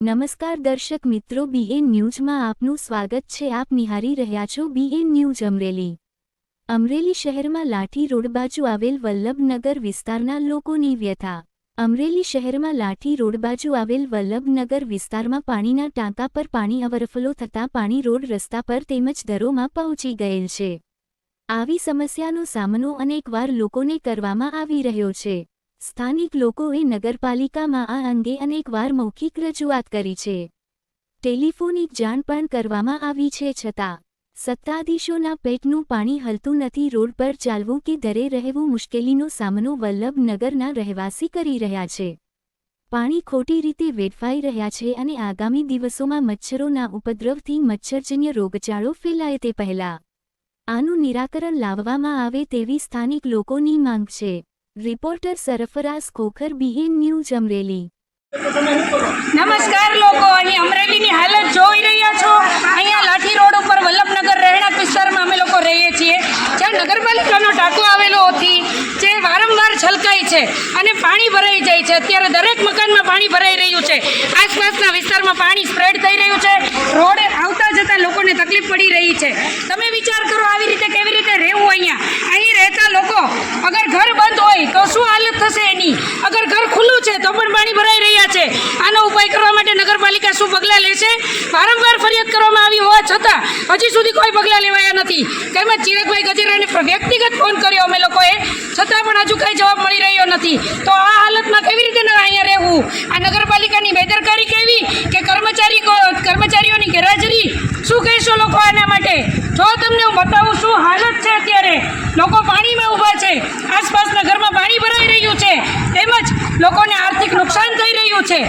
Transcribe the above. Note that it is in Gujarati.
નમસ્કાર દર્શક મિત્રો બીએન ન્યૂઝમાં આપનું સ્વાગત છે. આપ નિહારી રહ્યા છો બીએન ન્યૂઝ અમરેલી. અમરેલી શહેરમાં લાઠી રોડ બાજુ આવેલ વલ્લભનગર વિસ્તારના લોકોની વ્યથા. અમરેલી શહેરમાં લાઠી રોડ બાજુ આવેલ વલ્લભનગર વિસ્તારમાં પાણીના ટાંકા પર પાણી અવરફલો થતાં પાણી રોડ રસ્તા પર તેમજ દરોમાં પહોંચી ગયેલ છે. આવી સમસ્યાનો સામનો અનેકવાર લોકોને કરવામાં આવી રહ્યો છે. સ્થાનિક લોકોએ નગરપાલિકામાં આ અંગે અનેકવાર મૌખિક રજૂઆત કરી છે. ટેલિફોનિક જાણ પણ કરવામાં આવી છે છતાં, સત્તાધીશોના પેટનું પાણી હલતું નથી રોડ પર ચાલવું કે દરે રહેવું મુશ્કેલીનો સામનો વલ્લભનગરના રહેવાસી કરી રહ્યા છે. પાણી ખોટી રીતે વેડફાઈ રહ્યા છે અને આગામી દિવસોમાં મચ્છરોના ઉપદ્રવથી મચ્છરજન્ય રોગચાળો ફેલાય તે પહેલા. આનું નિરાકરણ લાવવામાં આવે તેવી સ્થાનિક લોકોની માંગ છે. Reporter Sarfaraz Khokhar BN news Amreli. નમસ્કાર લોકો, અહીં અમરેલીની હાલત જોઈ રહ્યા છો. અહીંયા લાઠી રોડ ઉપર વલ્લભનગર રહેણાંક વિસ્તારમાં અમે લોકો રહીએ છીએ. જ્યાં નગરપાલિકાનો ટાંકો આવેલો હતી, જે વારંવાર છલકાય છે અને પાણી ભરાઈ જાય છે. અત્યારે દરેક મકાનમાં પાણી ભરાઈ રહ્યું છે. આસપાસના વિસ્તારમાં પાણી સ્પ્રેડ થઈ રહ્યું છે. રોડ આવતા જતા લોકોને તકલીફ પડી રહી છે. તમે વિચાર કરો, આવી રીતે કેવી રીતે રહેવું અહીંયા? અહીં રહેતા લોકો અગર ઘર બંધ હોય તો શું હાલત થશે એની. અગર ઘર ખુલ્લું છે, તો પણ પાણી ભરાઈ રહ્યા છે. આનો ઉપાય કરવા માટે નગરપાલિકા શું પગલાં લેશે? વારંવાર ફરિયાદ કરવામાં આવી હોવા છતાં હજી સુધી કોઈ પગલાં લેવાયા નથી. તેમજ ચિરાગભાઈ ગજેરાને વ્યક્તિગત ફોન કર્યો અમે લોકોએ. છતાં પણ હજુ કંઈ જવાબ મળી રહ્યો નથી. તો આ હાલતમાં કેવી રીતે અહીંયા રહેવું? આ નગરપાલિકાની બેદરકારી કેવી? કે કર્મચારી કર્મચારીઓની ગેરહાજરી? શું કહેશો લોકો આના માટે? જો તમને હું બતાવું શું હાલત છે અત્યારે લોકો પાણીમાં ઊભા છે આસપાસના ઘરમાં પાણી ભરાઈ રહ્યું છે તેમજ લોકોને આર્થિક નુકસાન થઈ રહ્યું છે.